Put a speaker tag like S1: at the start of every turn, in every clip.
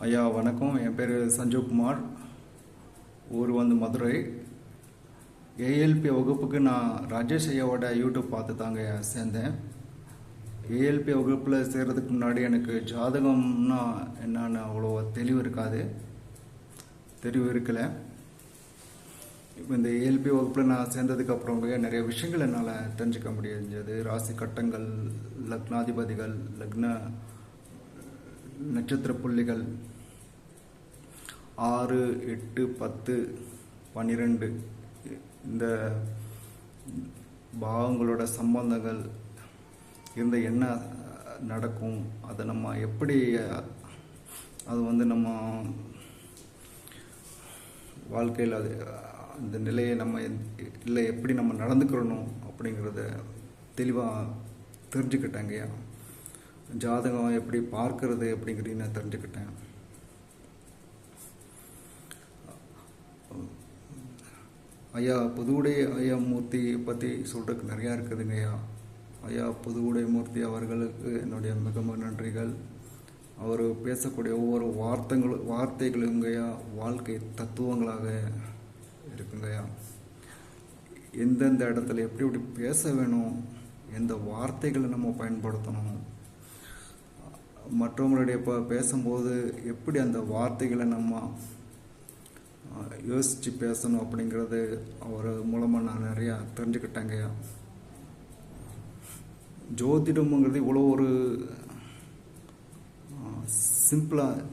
S1: ஐயா வணக்கம். என் பேர் சஞ்சீவ்குமார். ஊர் வந்து மதுரை. ஏஎல்பி வகுப்புக்கு நான் ராஜேஷ் ஐயாவோட யூடியூப் பார்த்து தாங்க சேர்ந்தேன். ஏஎல்பி வகுப்பில் சேர்கிறதுக்கு முன்னாடி எனக்கு ஜாதகம்னா என்னன்னு அவ்வளோ தெளிவு இருக்காது. தெளிவு இருக்கலை. இப்போ இந்த ஏஎல்பி வகுப்பில் நான் சேர்ந்ததுக்கு அப்புறம் நிறைய விஷயங்கள் என்னால் தெரிஞ்சுக்க முடிஞ்சது. ராசி கட்டங்கள் லக்னாதிபதிகள் லக்ன நட்சத்திர புள்ளிகள் ஆறு எட்டு பத்து பன்னிரெண்டு இந்த பாவங்களோட சம்பந்தங்கள் இருந்த என்ன நடக்கும் அதை நம்ம எப்படி அது வந்து நம்ம வாழ்க்கையில் அது அந்த நிலையை நம்ம இல்லை எப்படி நம்ம நடந்துக்கிறணும் அப்படிங்கிறத தெளிவாக தெரிஞ்சுக்கிட்டேங்கய்யா ஜாதகம் எப்படி பார்க்கறது அப்படிங்கிறதையும் நான் தெரிஞ்சுக்கிட்டேன். ஐயா புதுவுடை ஐயா மூர்த்தி பற்றி சொல்கிறதுக்கு நிறையா இருக்குதுங்க ஐயா. ஐயா புதுவுடை மூர்த்தி அவர்களுக்கு என்னுடைய மிக மிக நன்றிகள். அவர் பேசக்கூடிய ஒவ்வொரு வார்த்தைகளும் வார்த்தைகளுங்கய்யா வாழ்க்கை தத்துவங்களாக இருக்குங்கய்யா எந்தெந்த இடத்துல எப்படி எப்படி பேச வேணும் எந்த வார்த்தைகளை நம்ம பயன்படுத்தணும் மற்றவங்களுடைய இப்போ பேசும்போது எப்படி அந்த வார்த்தைகளை நம்ம யோசித்து பேசணும் அப்படிங்கிறது அவர் மூலமாக நான் நிறையா தெரிஞ்சுக்கிட்டேங்க. ஜோதிடம்ங்கிறது இவ்வளோ ஒரு சிம்பிளாக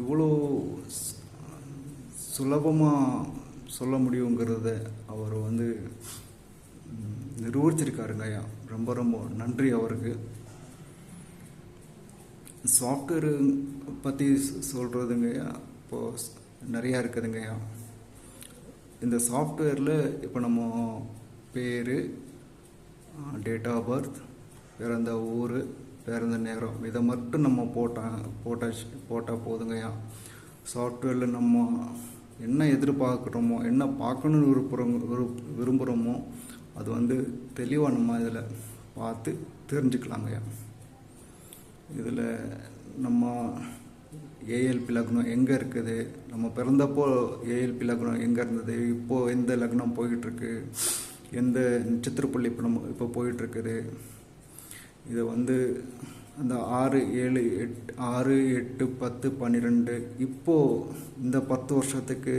S1: இவ்வளோ சுலபமாக சொல்ல முடியுங்கிறத அவர் வந்து நிரூபிச்சிருக்காருங்க ஐயா. ரொம்ப ரொம்ப நன்றி அவருக்கு. சாஃப்ட்வேரு பற்றி சொல்கிறதுங்கய்யா இப்போது நிறையா இருக்குதுங்கய்யா இந்த சாஃப்ட்வேரில் இப்போ நம்ம பேர் டேட் ஆஃப் பர்த் பிறந்த ஊர் பிறந்த நேரம் இதை மட்டும் நம்ம போட்டால் போட்டால் போட்டால் போதுங்கய்யா சாஃப்ட்வேரில் நம்ம என்ன எதிர்பார்க்குறோமோ என்ன பார்க்கணுன்னு விருப்புறோம் விரும்புகிறோமோ அது வந்து தெளிவாக நம்ம இதில் பார்த்து தெரிஞ்சுக்கலாங்கய்யா இதில் நம்ம ஏஎல்பி லக்னம் எங்கே இருக்குது? நம்ம பிறந்தப்போ ஏஎல்பி லக்னம் எங்கே இருந்தது? இப்போது எந்த லக்னம் போயிட்டுருக்கு? எந்த நட்சத்திரப்புள்ளி இப்போ நம்ம இப்போ போயிட்டுருக்குது? இதை வந்து அந்த ஆறு ஏழு எட் ஆறு எட்டு பத்து பன்னிரெண்டு இப்போது இந்த பத்து வருஷத்துக்கு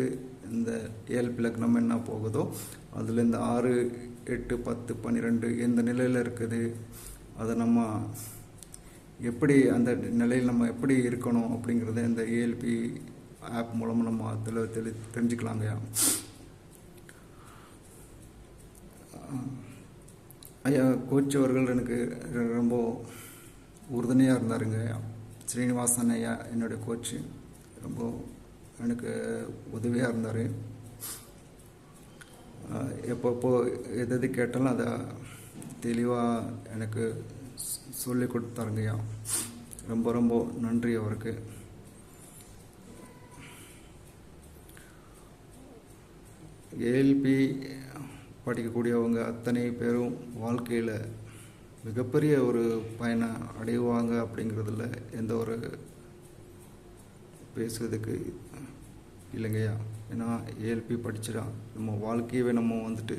S1: இந்த ஏஎல்பி லக்னம் என்ன போகுதோ அதில் இந்த ஆறு எட்டு பத்து பன்னிரெண்டு எந்த நிலையில் இருக்குது? அதை நம்ம எப்படி அந்த நிலையில் நம்ம எப்படி இருக்கணும் அப்படிங்கிறத இந்த ஏஎல்பி ஆப் மூலமாக நம்ம அதில் தெளி தெரிஞ்சுக்கலாங்க. ஐயா கோச் அவர்கள் எனக்கு ரொம்ப உறுதுணையாக இருந்தாருங்க. ஸ்ரீனிவாசன் ஐயா என்னுடைய கோச்சு ரொம்ப எனக்கு உதவியாக இருந்தார். எப்பப்போ எது எது கேட்டாலும் அதை தெளிவாக எனக்கு சொல்லி கொடுத்தாருங்கய்யா ரொம்ப ரொம்ப நன்றி அவருக்கு. ஏஎல்பி படிக்கக்கூடியவங்க அத்தனை பேரும் வாழ்க்கையில் மிகப்பெரிய ஒரு பயனை அடைவாங்க அப்படிங்கிறதுல எந்த ஒரு பேசுறதுக்கு இல்லைங்கய்யா ஏன்னா ஏஎல்பி படிச்சிடா நம்ம வாழ்க்கையவே நம்ம வந்துட்டு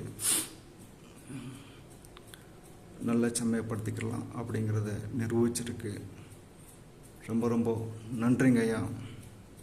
S1: நல்ல செம்மையப்படுத்திக்கலாம் அப்படிங்கிறத நிரூபிச்சிருக்கு. ரொம்ப ரொம்ப நன்றிங்க ஐயா